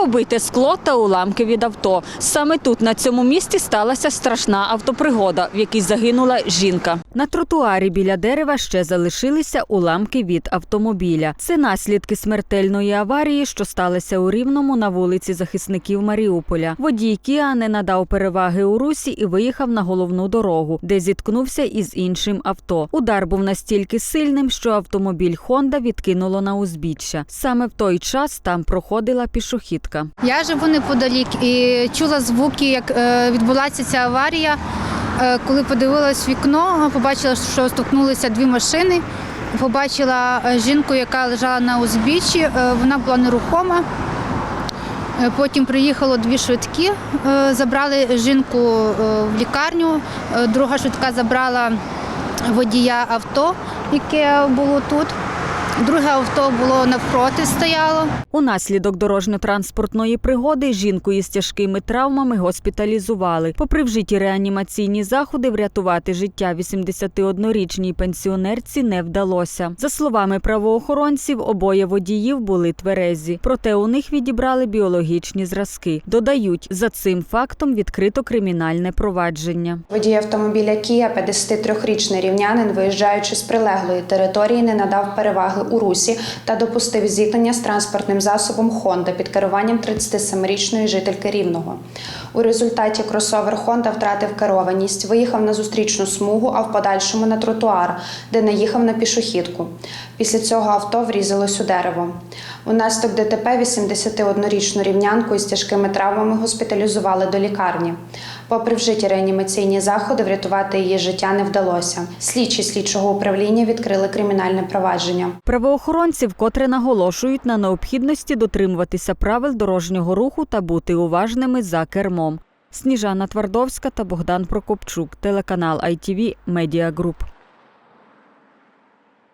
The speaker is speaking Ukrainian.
Побите скло та уламки від авто. Саме тут, на цьому місці, сталася страшна автопригода, в якій загинула жінка. На тротуарі біля дерева ще залишилися уламки від автомобіля. Це наслідки смертельної аварії, що сталося у Рівному на вулиці захисників Маріуполя. Водій Кіа не надав переваги у русі і виїхав на головну дорогу, де зіткнувся із іншим авто. Удар був настільки сильним, що автомобіль Хонда відкинуло на узбіччя. Саме в той час там проходила пішохідка. Я живу неподалік і чула звуки, як е, відбулася ця аварія. Е, Коли подивилась вікно, побачила, що стукнулися дві машини. Побачила е, жінку, яка лежала на узбіччі, вона була нерухома. Потім приїхало дві швидкі, забрали жінку в лікарню. Друга швидка забрала водія авто, яке було тут. Друге авто було навпроти стояло. Унаслідок дорожньо-транспортної пригоди жінку із тяжкими травмами госпіталізували. Попри вжиті реанімаційні заходи, врятувати життя 81-річній пенсіонерці не вдалося. За словами правоохоронців, обоє водіїв були тверезі, проте у них відібрали біологічні зразки. Додають, за цим фактом відкрито кримінальне провадження. Водій автомобіля Кія, 53-річний рівнянин, виїжджаючи з прилеглої території, не надав переваги у русі та допустив зіткнення з транспортним засобом Хонда під керуванням 37-річної жительки Рівного. У результаті кросовер Хонда втратив керованість, виїхав на зустрічну смугу, а в подальшому на тротуар, де наїхав на пішохідку. Після цього авто врізалось у дерево. Унаслідок ДТП 81-річну рівнянку із тяжкими травмами госпіталізували до лікарні. Попри вжиті реанімаційні заходи, врятувати її життя не вдалося. Слідчі слідчого управління відкрили кримінальне провадження. Правоохоронці вкотре наголошують на необхідності дотримуватися правил дорожнього руху та бути уважними за кермом. Сніжана Твардовська та Богдан Прокопчук, телеканал ITV Media Group.